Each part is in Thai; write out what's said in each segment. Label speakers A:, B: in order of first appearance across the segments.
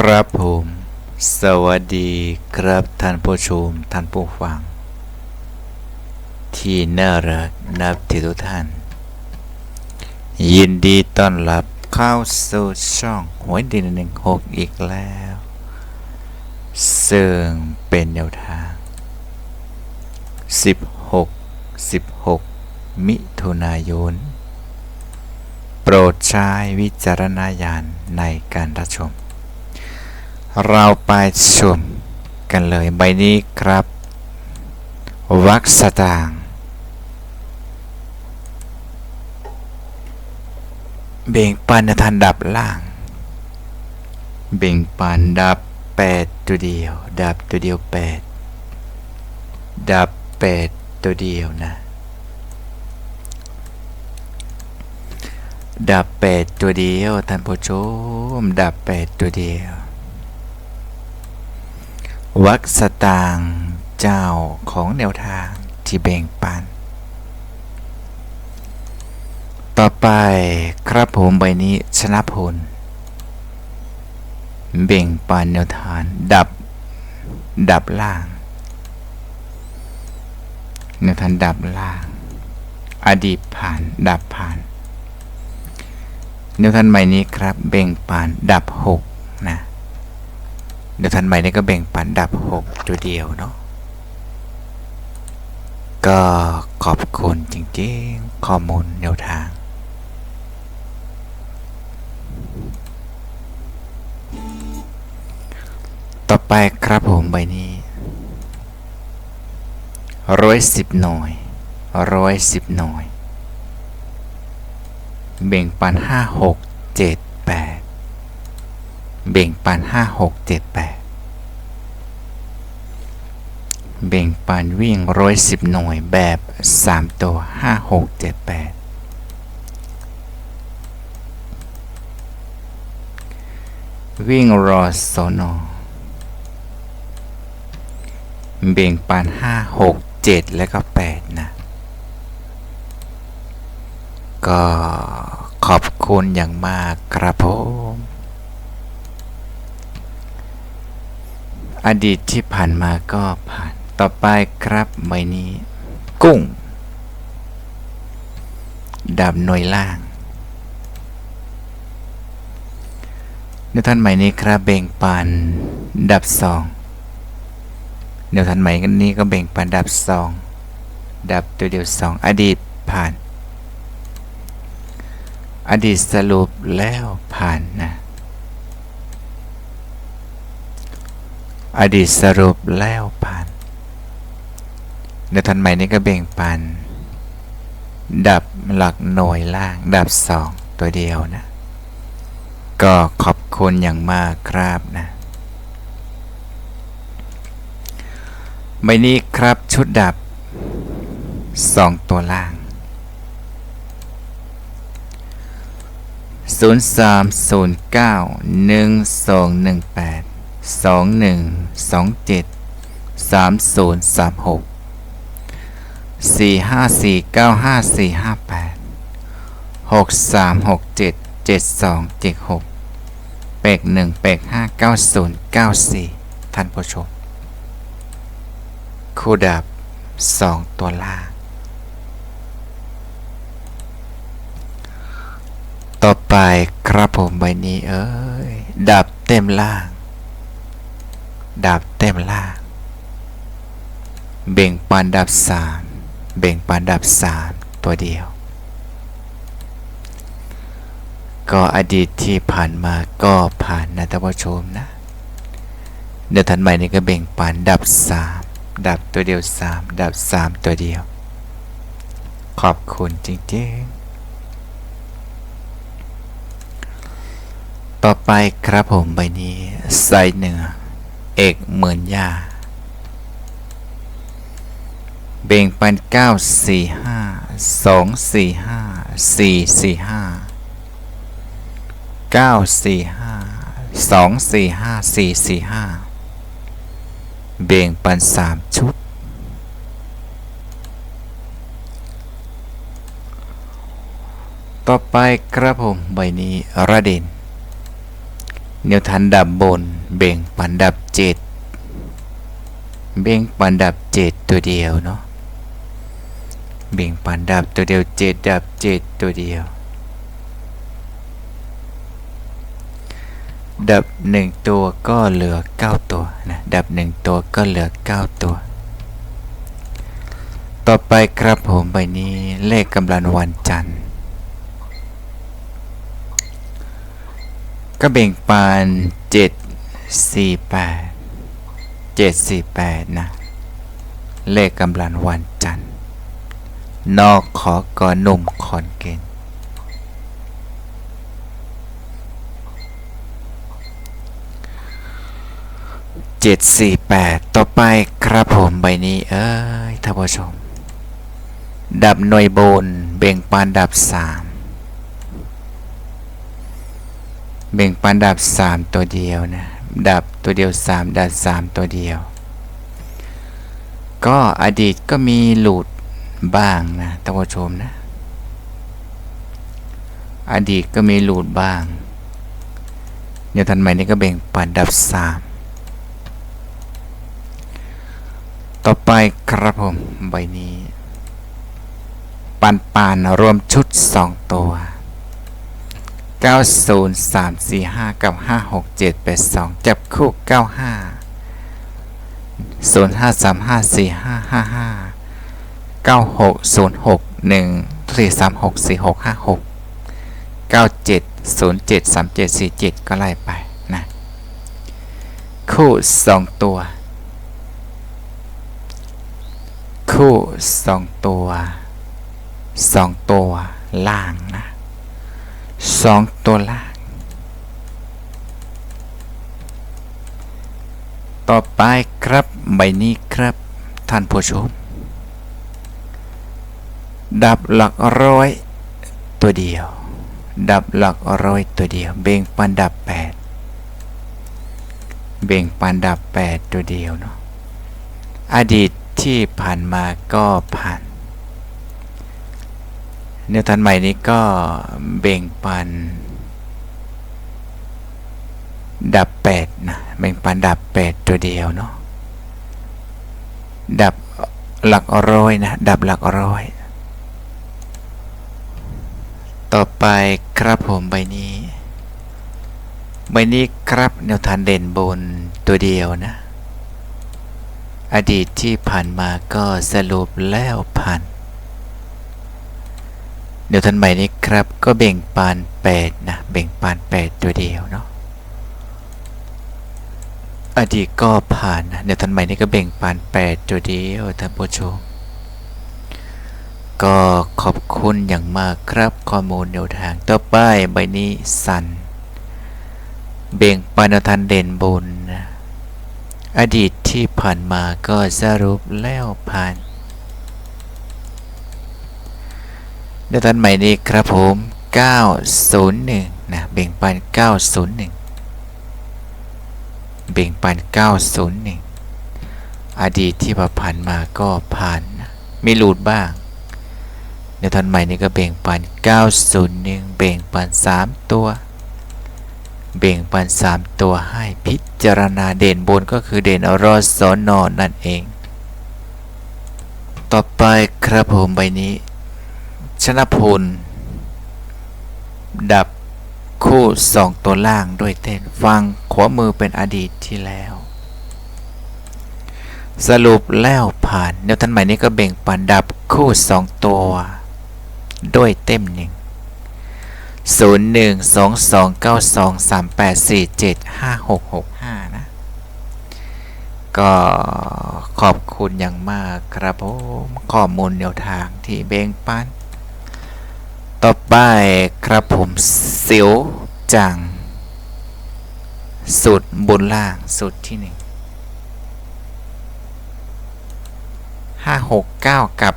A: ครับผม สวัสดีครับท่านผู้ชมท่านผู้ฟัง ที่น่ารักนับถือทุกท่าน ยินดีต้อนรับเข้าสู่ช่องหวยดินหนึ่งหกอีกแล้ว ซึ่งเป็นแนวทาง 16 16 มิถุนายน โปรดใช้วิจารณญาณในการรับชม เราไปชมกันเลยใบนี้ครับวักสตางเบ่งปันในทันดับล่าง เบ่งปันดับแปดตัวเดียว ดับตัวเดียวแปดดับแปดตัวเดียวนะ ดับแปดตัวเดียวท่านผู้ชม ดับแปดตัวเดียว วักสตางเจ้าของแนวทางที่แบ่งปัน ต่อไปครับผมใบนี้ชนะพลแบ่งปันแนวทางดับ ดับล่าง แนวทางดับล่าง อดีตผ่านดับผ่าน แนวทางใหม่นี้ครับ เบ่งปานดับหกนะ เดี๋ยวทันใหม่นี้ก็แบ่งปันดับ6ตัวเดียวเนาะก็ขอบคุณจริงๆ ข้อมูลแนวทาง ต่อไปครับผมใบนี้ร้อยสิบหน่วยร้อยสิบหน่วยแบ่งปันห้าหกเจ็ด เบ่งปันห้าหกเจ็ดแปดเบ่งปันวิ่งร้อยสิบหน่วยแบบสามตัวห้าหกเจ็ดแปดวิ่งรอโซโนเบ่งปันห้าหกเจ็ดแล้วก็แปดนะ ก็ขอบคุณอย่างมากครับผม อดีตที่ผ่านมาก็ผ่าน ต่อไปครับใบนี้ กุ้งดับหน่วยล่างเดี๋ยวท่านใหม่นี้ครับเบ่งปันดับสองเดี๋ยวท่านใหม่กันนี้ก็เบ่งปันดับสองดับตัวเดียวสองอดีตผ่าน อดีตสรุปแล้วผ่านนะ อดีตสรุปแล้วผ่านเดี๋ยวทันใหม่นี้ก็เบ่งปัน ดับหลักหน่วยล่าง ดับสองตัวเดียวนะ ก็ขอบคุณอย่างมากครับนะใบนี้ครับชุดดับสองตัวล่างศู นย์สามศูนย์เก้าหนึ่งสองหนึ่งสองเจ็ดสามศูนย์สามหกสี่ห้าสี่เก้าห้าสี่ห้าแปดหกสามหกเจ็ดเจ็ดสองเจ็ดหกเป็กหนึ่งเป็กห้าเก้าศูนย์เก้าสี่ท่านผู้ชม คู่ดับสองตัวล่าง ต่อไปครับผมใบนี้เอ้ย ดับเต็มล่าง ดับเต็มล่า เบ่งปันดับสามเบ่งปันดับสามตัวเดียว ก็อดีตที่ผ่านมาก็ผ่านนะท่านผู้ชมนะ เดี๋ยวทันใหม่นี้ก็เบ่งปันดับสามดับตัวเดียวสามดับสามตัวเดียว ขอบคุณจริงๆ ต่อไปครับผมใบนี้ไซส์เหนือ เอกเหมือนยา เบ่งปันเก้าสี่ห้าสองสี่ห้าสี่สี่ห้าเก้าสี่ห้าสองสี่ห้าสี่สี่ห้าเบ่งปันสามชุด ต่อไปครับผมใบนี้ระเด่น แนวทันดับบน เบ่งปันดับเจ็ดเบ่งปันดับเจ็ดตัวเดียวเนาะเบ่งปันดับตัวเดียวเจ็ดดับเจ็ดตัวเดียว ดับหนึ่งตัวก็เหลือเก้าตัวนะดับหนึ่งตัวก็เหลือเก้าตัว ต่อไปครับผมใบนี้เลขกำลังวันจันทร์ ก็เบ่งปานเจ็ดสี่แปดเจ็ดสี่แปดนะ เลขกำลังวันจันทร์ นอกขอกอหนุ่มขอนเกณฑ์เจ็ดสี่แปดต่อไปครับผมใบนี้ เอ้ยท่านผู้ชม ดับหน่วยบนเบ่งปานดับสาม เบ่งปันดับสามตัวเดียวนะดับตัวเดียวสามดับสามตัวเดียว ก็อดีตก็มีหลุดบ้างนะท่านผู้ชมนะ อดีตก็มีหลุดบ้างเดี๋ยวทันใหม่นี้ก็เบ่งปันดับสามต่อไปครับผม ใบนี้ ปันปานรวมชุดสองตัว 90345 กับ 56782 จับคู่ 95 05354555 9606 1 4364656 97073747 ก็ไล่ไปนะ คู่ 2 ตัว คู่ 2 ตัว 2 ตัวล่างนะ สองตัวล่าง ต่อไปครับใบนี้ครับ ท่านผู้ชม ดับหลักร้อยตัวเดียว ดับหลักร้อยตัวเดียว เบ่งปันดับแปดเบ่งปันดับแปดตัวเดียวเนาะอดีตที่ผ่านมาก็ผ่าน เนื้อทันใหม่นี้ก็เบ่งปัน ดับแปดนะเบ่งปันดับแปดตัวเดียวเนาะดับหลักร้อยนะ ดับหลักร้อย ต่อไปครับผมใบนี้ ใบนี้ครับแนวทานเด่นบนตัวเดียวนะ อดีตที่ผ่านมาก็สรุปแล้วผ่าน เดี๋ยวทันใหม่นี้ครับ ก็เบ่งปาน 8 นะ เบ่งปาน 8 ตัวเดียวเนาะอดีตก็ผ่านนะเดี๋ยวทันใหม่นี้ก็เบ่งปาน 8 ตัวเดียวท่านผู้ชมก็ขอบคุณอย่างมากครับข้อมูลแนวทางต่อไปใบนี้สัน เบ่งปานทันเด่นบนนะอดีตที่ผ่านมาก็สรุปแล้วผ่าน เดี๋ยวท่านใหม่นี้ครับผม 901 นะ เบ่งปัน 901 เบ่งปัน 901 อดีตที่ผ่านมาก็ผ่านนะมีหลุดบ้างเดี๋ยวท่านใหม่นี้ก็เบ่งปัน 901 เบ่งปัน 3 ตัว เบ่งปัน 3 ตัวให้พิจารณาเด่นบนก็คือเด่นรอสอนอนนั่นเอง ต่อไปครับผมใบนี้ ชนะพล ดับคู่สองตัวล่างด้วยเต้นฟังขวามือเป็นอดีตที่แล้ว สรุปแล้วผ่านแนวทันใหม่นี้ก็เบ่งปันดับคู่สองตัว ด้วยเต็มหนึ่งศูนย์หนึ่งสองสองเก้าสองสามแปดสี่เจ็ดห้าหกหกห้านะ ก็ขอบคุณอย่างมากครับผม ข้อมูลแนวทางที่เบ่งปัน ต่อไปครับผมเสียวจังสุดบนล่างสุดที่หนึ่งห้าหกเก้ากับ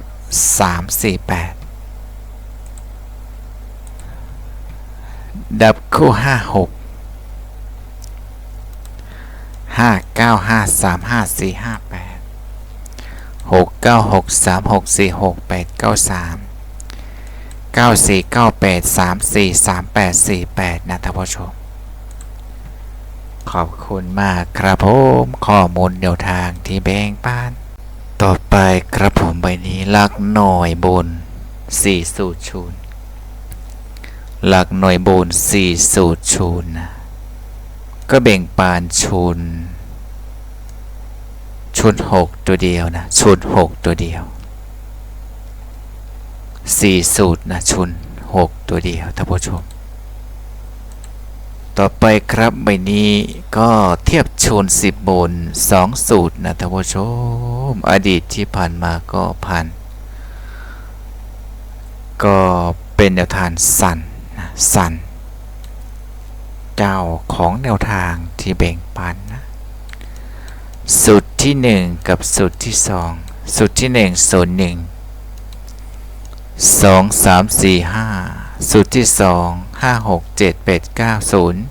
A: สามสี่แปดดับคู่ห้าหกห้าเก้าห้าสามห้าสี่ห้าแปดหกเก้าหกสามหกสี่หกแปดเก้าสาม เก้าสี่เก้าแปดสามสี่สามแปดสี่แปดนะท่านผู้ชม ขอบคุณมากครับผมข้อมูลแนวทางที่แบ่งปันต่อไปครับผมใบนี้หลักหน่วยบนสี่สูตรชูนหลักหน่วยบนสี่สูตรชูนนะก็แบ่งปานชูนชุดหกตัวเดียวนะ ชุดหกตัวเดียว สี่สูตรนะชุนหกตัวเดียวท่านผู้ชม ต่อไปครับใบนี้ก็เทียบชุนสิบบนสองสูตรนะท่านผู้ชม อดีตที่ผ่านมาก็ผ่าน ก็เป็นแนวทางสันนะสันเจ้าของแนวทางที่แบ่งปันนะสูตรที่หนึ่งกับสูตรที่สองสูตรที่หนึ่งศูนย์หนึ่ง สองสามสี่ห้าสูตรที่สองห้าหกเจ็ดแปดเก้าศูนย์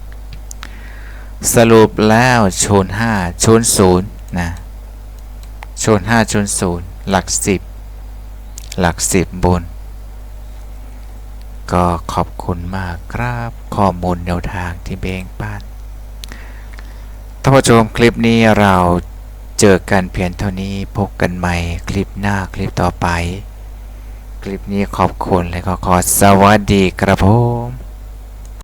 A: สรุปแล้วชนห้าชนศูนย์นะชนห้าชนศูนย์หลักสิบหลักสิบบน ก็ขอบคุณมากครับข้อมูลแนวทางที่แบ่งปันท่านผู้ชมคลิปนี้เราเจอกันเพียงเท่านี้พบกันใหม่คลิปหน้าคลิปต่อไป ลิปนี้ขอบคุณและก็ขอสวัสดีครับผม